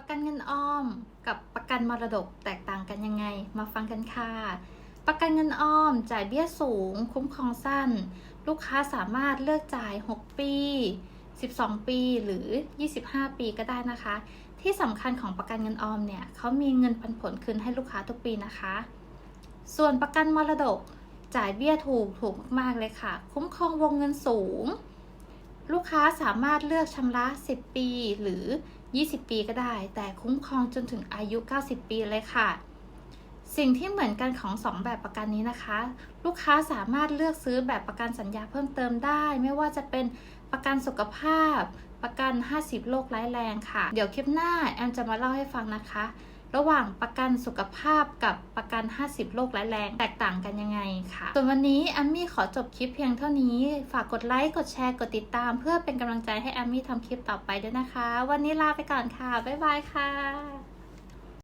ประกันเงินออม กับประกันมรดกแตกต่างกันยังไง มาฟังกันค่ะ ประกันเงินออมจ่ายเบี้ยสูง คุ้มครองสั้น ลูกค้าสามารถเลือกจ่าย 6 ปี 12 ปีหรือ 25 ปีก็ได้นะคะ ที่สำคัญของประกันเงินออมเนี่ยเขามีเงินปันผลคืนให้ลูกค้าทุกปีนะคะ ส่วนประกันมรดกจ่ายเบี้ยถูกถูกมากๆเลยค่ะ คุ้มครองวงเงินสูง ลูกค้าสามารถเลือกชำระ 10 ปีหรือ 20 ปีก็ได้ แต่คุ้มครองจนถึงอายุ 90 ปีเลยค่ะ สิ่งที่เหมือนกันของ 2 แบบประกันนี้นะคะ ลูกค้าสามารถเลือกซื้อแบบประกันสัญญาเพิ่มเติมได้ ไม่ว่าจะเป็นประกันสุขภาพ ประกัน 50 โรคร้ายแรงค่ะ เดี๋ยวคลิปหน้าแอมจะมาเล่าให้ฟังนะคะ ระหว่างประกันสุขภาพกับประกัน 50 โรคร้ายแรง แตกต่างกันยังไงค่ะ ส่วนวันนี้แอมมี่ขอจบคลิปเพียงเท่านี้ ฝากกดไลค์ กดแชร์ กดติดตาม เพื่อเป็นกำลังใจให้แอมมี่ทำคลิปต่อไปด้วยนะคะ วันนี้ลาไปก่อนค่ะ บ๊ายบายค่ะ